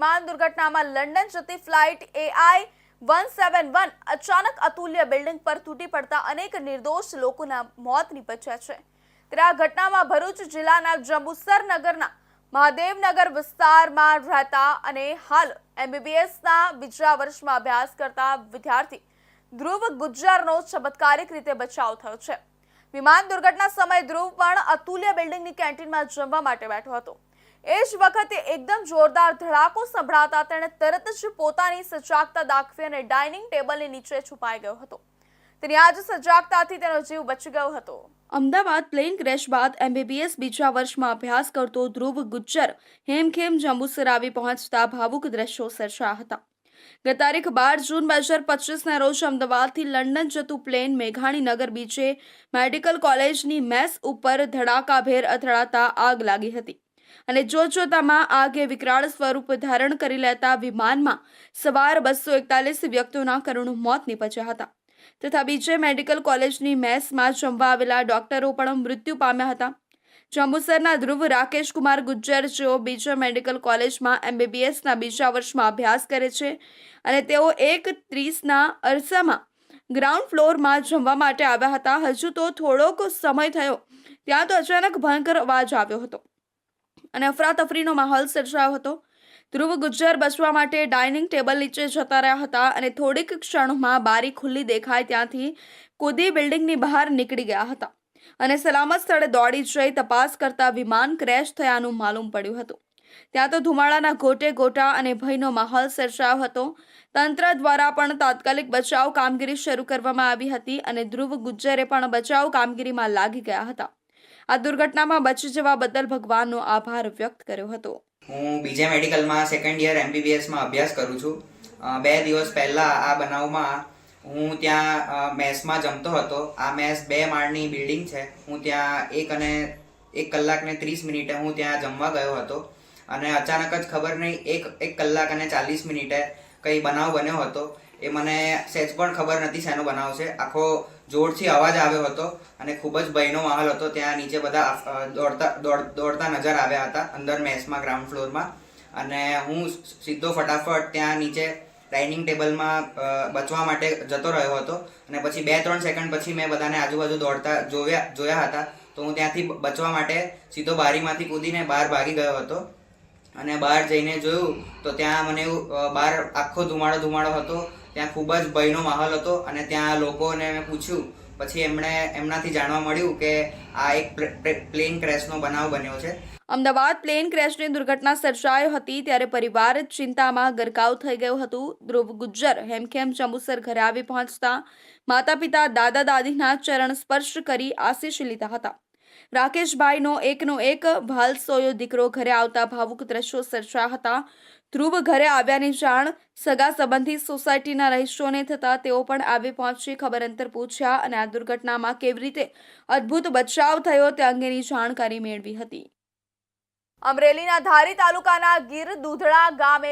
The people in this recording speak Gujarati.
વિમાન દુર્ઘટનામાં લંડન જતી flight AI one seven one અચાનક અતુલ્ય બિલ્ડિંગ પર તૂટી પડતા અનેક નિર્દોષ લોકોના મોત નીપજ્યા છે. ત્યારે આ ઘટનામાં ભરૂચ જિલ્લાના જંબુસર નગરના મહાદેવનગર વિસ્તારમાં રહેતા અને હાલ એમબીબીએસના બીજા વર્ષમાં અભ્યાસ કરતા વિદ્યાર્થી ધ્રુવ ગુજ્જરનો ચમત્કારિક રીતે બચાવ થયો છે. વિમાન દુર્ઘટના સમયે ધ્રુવ પણ અતુલ્ય બિલ્ડિંગની કેન્ટીનમાં જમવા માટે બેઠો હતો. એ જ વખતે એકદમ જોરદાર ધડાકો સંભળાતા તેણે તરત જ પોતાની સજાગતા દાખવી અને ડાઇનિંગ ટેબલની નીચે છુપાઈ ગયો હતો. તેની આજ સજાગતાથી તેનો જીવ બચી ગયો હતો. અમદાવાદ પ્લેન ક્રેશ બાદ એમબીબીએસ બીજા વર્ષમાં અભ્યાસ કરતો ધ્રુવ ગુજ્જર હેમખેમ જંબુસર આવી પહોંચતા ભાવુક દ્રશ્યો સર્જાયા હતા. ગત તારીખ બાર જૂન બે હજાર પચીસના રોજ અમદાવાદથી લંડન જતું પ્લેન મેઘાણીનગર બીચે મેડિકલ કોલેજની મેસ ઉપર ધડાકાભેર અથડાતા આગ લાગી હતી. અને જોતજોતામાં આગે વિકરાળ સ્વરૂપ ધારણ કરી લેતા વિમાનમાં સવાર બસો એકતાલીસ વ્યક્તિઓના કરુણ મોત નીપજ્યા હતા. તથા બીજે મેડિકલ કોલેજની મેસમાં જમવા આવેલા ડોક્ટરો પણ મૃત્યુ પામ્યા હતા. જંબુસરના ધ્રુવ રાકેશ કુમાર ગુજ્જર, જેઓ બીજા મેડિકલ કોલેજમાં એમબીબીએસના બીજા વર્ષમાં અભ્યાસ કરે છે અને તેઓ એક ત્રીસના અરસામાં ગ્રાઉન્ડ ફ્લોરમાં જમવા માટે આવ્યા હતા. હજુ તો થોડોક સમય થયો, ત્યાં તો અચાનક ભયંકર અવાજ આવ્યો હતો. અને અફરાતફરીનો માહોલ સર્જાયો હતો. ધ્રુવ ગુજ્જર બચવા માટે ડાઇનિંગ ટેબલ નીચે જતા રહ્યા હતા અને થોડીક ક્ષણોમાં બારી ખુલ્લી દેખાય ત્યાંથી કૂદી બિલ્ડિંગની બહાર નીકળી ગયા હતા. અને સલામત સ્થળે દોડી જઈ તપાસ કરતા વિમાન ક્રેશ થયાનું માલુમ પડ્યું હતું. ત્યાં તો ધુમાડાના ગોટે ગોટા અને ભયનો માહોલ સર્જાયો હતો. તંત્ર દ્વારા પણ તાત્કાલિક બચાવ કામગીરી શરૂ કરવામાં આવી હતી અને ધ્રુવ ગુજ્જરે પણ બચાવ કામગીરીમાં લાગી ગયા હતા. આ દુર્ઘટનામાં બચી જવા બદલ ભગવાનનો આભાર વ્યક્ત કર્યો હતો. હું બીજે મેડિકલમાં સેકન્ડ યર એમબીબીએસમાં અભ્યાસ કરું છું. બે દિવસ પહેલાં આ બનાવમાં હું ત્યાં મેસમાં જમતો હતો. આ મેસ બે માળની બિલ્ડિંગ છે. હું ત્યાં એક અને એક કલાકને ત્રીસ મિનિટે હું ત્યાં જમવા ગયો હતો. અને અચાનક જ ખબર નહીં, એક એક કલાક અને ચાલીસ મિનિટે કંઈ બનાવ બન્યો હતો. એ મને સેજ પણ ખબર નથી શેનો બનાવ છે. આખો જોરથી અવાજ આવ્યો હતો અને ખૂબ જ ભયનો માહોલ હતો. ત્યાં નીચે બધા દોડતા, દોડ- દોડતા નજર આવ્યા હતા અંદર મેસમાં, ગ્રાઉન્ડ ફ્લોરમાં. અને હું સીધો ફટાફટ ત્યાં નીચે ડાઇનિંગ ટેબલમાં બચવા માટે જતો રહ્યો હતો. અને પછી બે, ત્રણ સેકન્ડ પછી મેં બધાને આજુબાજુ દોડતા જોયા જોયા હતા. તો હું ત્યાંથી બચવા માટે સીધો બારીમાંથી કૂદીને બહાર ભાગી ગયો હતો. અને બહાર જઈને જોયું તો ત્યાં મને એવું બહાર આખો ધુમાડો ધુમાડો હતો. ત્યાં ખૂબ જ ભયનો માહોલ હતો અને ત્યાં લોકોને મેં પૂછ્યું, પછી એમણે એમનાથી જાણવા મળ્યું કે આ એક પ્લેન ક્રેશનો બનાવ બન્યો છે. અમદાવાદ પ્લેન ક્રેશની દુર્ઘટના સર્જાઈ હતી ત્યારે પરિવાર ચિંતામાં ગરકાવ થઈ ગયું હતું. ધ્રુવ ગુજ્જર હેમખેમ ચંબુસર ઘરે આવી પહોંચતા માતા પિતા દાદા દાદીના ચરણ સ્પર્શ કરી આશીષ લીધા હતા. રાકેશભાઈનો એકનો એક, ભાલસોયો દીકરો ઘરે આવતા ભાવુક દ્રશ્યો સર્જાયા હતા ધ્રુવ ઘરે આવ્યાની જાણ સગા સંબંધી સોસાયટીના રહીશોને થતા તેઓ પણ આવી પહોંચી ખબર અંતર પૂછ્યા અને આ દુર્ઘટનામાં કેવી રીતે અદ્ભુત બચાવ થયો તે અંગેની જાણકારી મેળવી હતી. અમરેલીના ધારી તાલુકાના ગીર દૂધડા ગામે